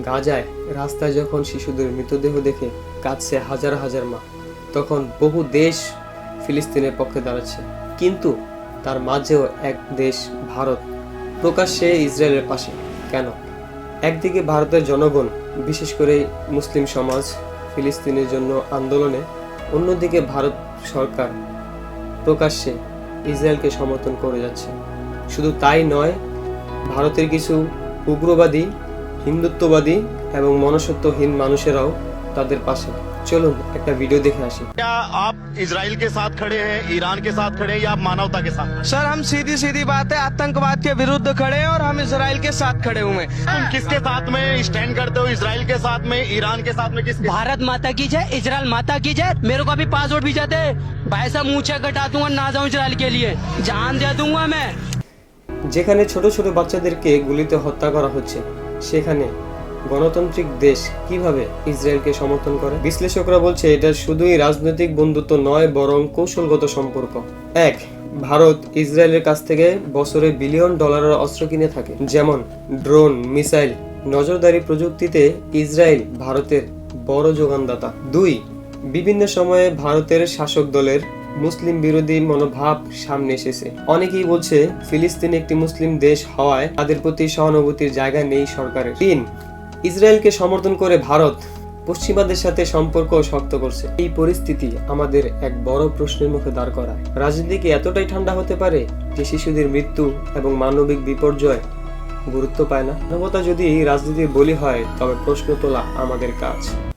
গাজায় রাস্তায় যখন শিশুদের মৃতদেহ দেখে কাঁদছে হাজার হাজার মা, তখন বহু দেশ ফিলিস্তিনের পক্ষে দাঁড়াচ্ছে। কিন্তু তার মাঝেও এক দেশ, ভারত, প্রকাশ্যে ইসরায়েলের পাশে। কেন? একদিকে ভারতের জনগণ, বিশেষ করে মুসলিম সমাজ, ফিলিস্তিনের জন্য আন্দোলনে, অন্যদিকে ভারত সরকার প্রকাশ্যে ইসরায়েলকে সমর্থন করে যাচ্ছে। শুধু তাই নয়, ভারতের কিছু উগ্রবাদী হিন্দুত্ববাদী এবং মনসত্বহীন মানুষেরাও তাদের পাশে চলুন একটা ভিডিও দেখে আসি क्या आप इसराइल के साथ खड़े हैं ईरान के साथ खड़े हैं या आप मानवता के साथ सर हम सीधी सीधी बात है आतंकवाद के विरुद्ध खड़े हैं और हम इसराइल के साथ खड़े हुए हैं तुम किसके साथ में स्टैंड करते हो इसराइल के साथ में ईरान के साथ में किसके भारत माता की जय इजराइल माता की जय मेरे को अभी पासवर्ड भी जाते भाई साहब मुंह चेक कटा दूंगा ना जाऊं इजराइल के लिए जान दे दूंगा मैं যেখানে ছোট ছোট বাচ্চাদেরকে গুলিতে হত্যা করা হচ্ছে সেখানে গণতান্ত্রিক দেশ কীভাবে ইসরায়েলকে সমর্থন করে? বিশ্লেষকরা বলছে এটা শুধুই রাজনৈতিক বন্ধুত্ব নয়, বরং কৌশলগত সম্পর্ক। এক, ভারত ইসরায়েলের কাছ থেকে বছরে বিলিয়ন ডলারের অস্ত্র কিনে থাকে, যেমন ড্রোন, মিসাইল, নজরদারি প্রযুক্তিতে ইসরায়েল ভারতের বড় যোগানদাতা। দুই, বিভিন্ন সময়ে ভারতের শাসক দলের মুসলিম বিরোধী মনোভাব সামনে এসেছে। অনেকেই বলছে, ফিলিস্তিন একটি মুসলিম দেশ হওয়ায় তাদের প্রতি সহানুভূতির জায়গা নেই সরকারের। তিন, ইসরায়েলকে সমর্থন করে ভারত পশ্চিমাদের সাথে সম্পর্ক শক্ত করছে। এই পরিস্থিতি আমাদের এক বড় প্রশ্নের মুখে দাঁড় করায়। রাজনীতি কি এতটাই ঠান্ডা হতে পারে যে শিশুদের মৃত্যু এবং মানবিক বিপর্যয় গুরুত্ব পায় না। মানবতা যদি রাজনীতির বলি হয়, তবে প্রশ্ন তোলা আমাদের কাজ।